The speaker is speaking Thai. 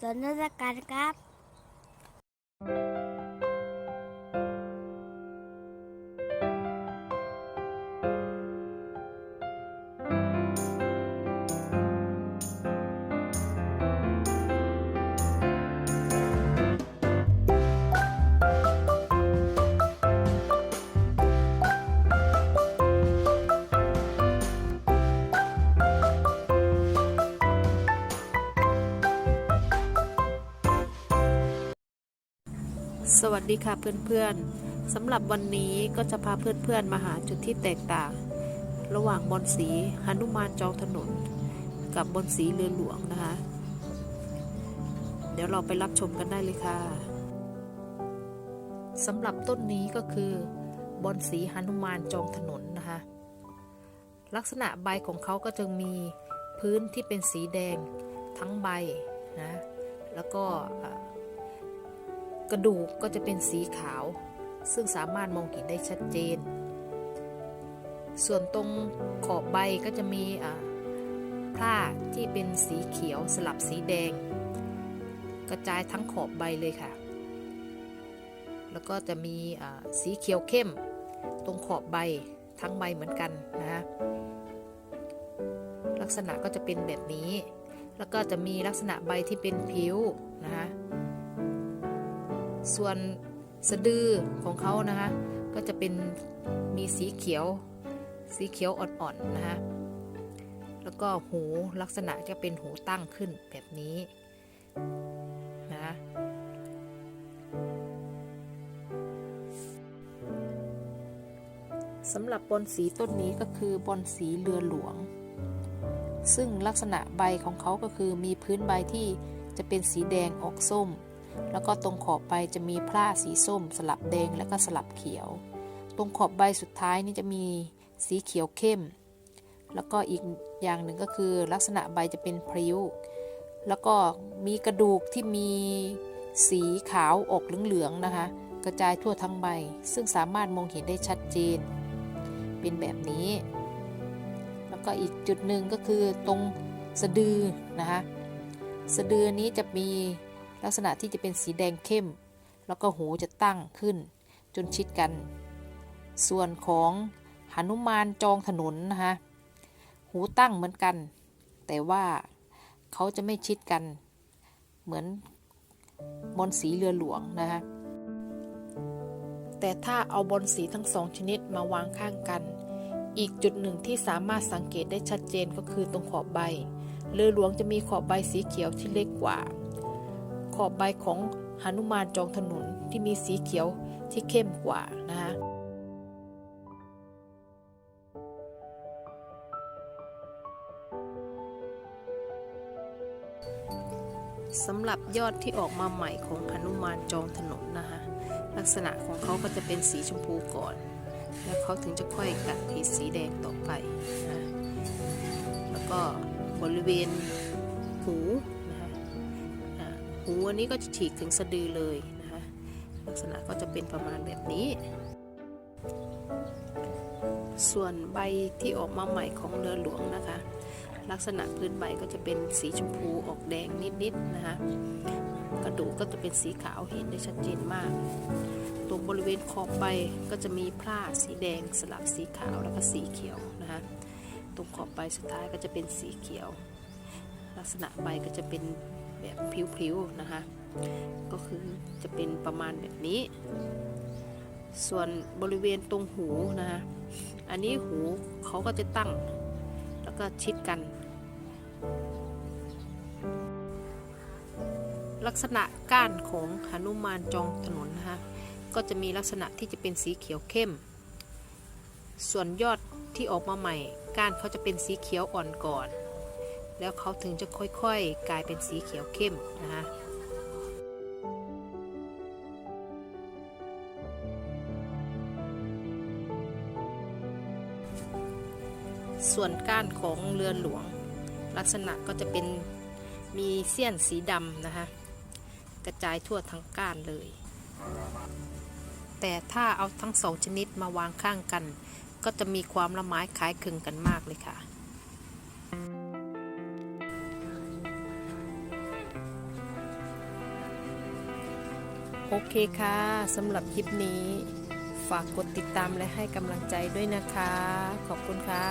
สวน สวัสดีค่ะเพื่อนๆสำหรับวันนี้ก็จะพาเพื่อนๆมาหาจุดที่แตกต่าง ระหว่างบอลสีหนุมานจองถนน กับบอลสีเรือหลวงนะคะ เดี๋ยวเราไปรับชมกันได้เลยค่ะสำหรับต้นนี้ก็คือบอลสีหนุมานจองถนนนะคะ ลักษณะใบของเขาก็จะมีพื้นที่เป็นสีแดงทั้งใบนะแล้วก็ กระดูกก็จะเป็นสีขาว ซึ่งสามารถมองเห็นได้ชัดเจน ส่วนตรงขอบใบก็จะมีผ้าที่เป็นสีเขียวสลับสีแดง กระจายทั้งขอบใบเลยค่ะ แล้วก็จะมีอ่าสีเขียวเข้ม ตรงขอบใบทั้งใบเหมือนกันนะฮะลักษณะก็จะเป็นแบบนี้ แล้วก็จะมีลักษณะใบที่เป็นผิวนะคะ ส่วนสะดือของเขานะคะ ก็จะเป็นมีสีเขียว สีเขียวอ่อนๆนะคะ แล้วก็หูลักษณะจะเป็นหูตั้งขึ้นแบบนี้นะสำหรับบอนสีต้นนี้ก็คือบอนสีเรือหลวง ซึ่งลักษณะใบของเขาก็คือมีพื้นใบที่จะเป็นสีแดงออกส้ม แล้วก็ตรงขอบใบจะมีพร่าสีส้ม สลับแดงแล้วก็สลับเขียว ตรงขอบใบสุดท้ายนี่จะมีสีเขียวเข้ม แล้วก็อีกอย่างหนึ่งก็คือลักษณะใบจะเป็นพริ้ว แล้วก็มีกระดูกที่มีสีขาวออกเหลืองๆนะคะ กระจายทั่วทั้งใบ ซึ่งสามารถมองเห็นได้ชัดเจน เป็นแบบนี้ แล้วก็อีกจุดหนึ่งก็คือตรงสะดือนะคะ สะดือนี้จะมี ลักษณะที่จะเป็นสีแดงเข้ม แล้วก็หูจะตั้งขึ้น จนชิดกัน ส่วนของหนุมานจองถนนนะคะหูตั้งเหมือนกัน แต่ว่าเขาจะไม่ชิดกัน เหมือนบอลสีเรือหลวงนะคะแต่ถ้าเอาบอลสีทั้งสองชนิดมาวางข้างกัน อีกจุดหนึ่งที่สามารถสังเกตได้ชัดเจนก็คือตรงขอบใบ เรือหลวงจะมีขอบใบสีเขียวที่เล็กกว่า ขอบใบของหนุมานจองถนนที่มีสีเขียวที่เข้มกว่านะคะสำหรับยอดที่ออกมาใหม่ของหนุมานจองถนนนะคะลักษณะของเขาก็จะเป็นสีชมพูก่อน แล้วเขาถึงจะค่อยกัดที่สีแดงต่อไปนะแล้วก็บริเวณหู หูอันนี้ก็จะฉีกถึงสะดือเลยนะคะลักษณะก็จะเป็นประมาณแบบนี้ ส่วนใบที่ออกมาใหม่ของเรือหลวงนะคะ ลักษณะพื้นใบก็จะเป็นสีชมพูออกแดงนิดๆนะคะกระดูกก็จะเป็นสีขาวเห็นได้ชัดเจนมากตรงบริเวณขอบใบก็จะมีพร่าสีแดงสลับสีขาวแล้วก็สีเขียวนะคะตรงขอบใบสุดท้ายก็จะเป็นสีเขียว ลักษณะใบก็จะเป็น แบบพลิ้วๆนะคะ ก็คือจะเป็นประมาณแบบนี้ ส่วนบริเวณตรงหูนะคะอันนี้หูเขาก็จะตั้ง แล้วก็ชิดกัน ลักษณะก้านของหนุมานจองถนนนะคะก็จะมีลักษณะที่จะเป็นสีเขียวเข้ม ส่วนยอดที่ออกมาใหม่ ก้านเขาจะเป็นสีเขียวอ่อนก่อน แล้วเขาถึงจะค่อยๆ กลายเป็นสีเขียวเข้มนะคะส่วนก้านของเรือนหลวง ลักษณะก็จะเป็นมีเสี้ยนสีดำนะคะกระจายทั่วทั้งก้านเลย แต่ถ้าเอาทั้งสองชนิดมาวางข้างกัน ก็จะมีความละไม้คล้ายคลึงกันมากเลยค่ะ โอเคค่ะสำหรับคลิปนี้ ฝากกดติดตามและให้กำลังใจด้วยนะคะ ขอบคุณค่ะ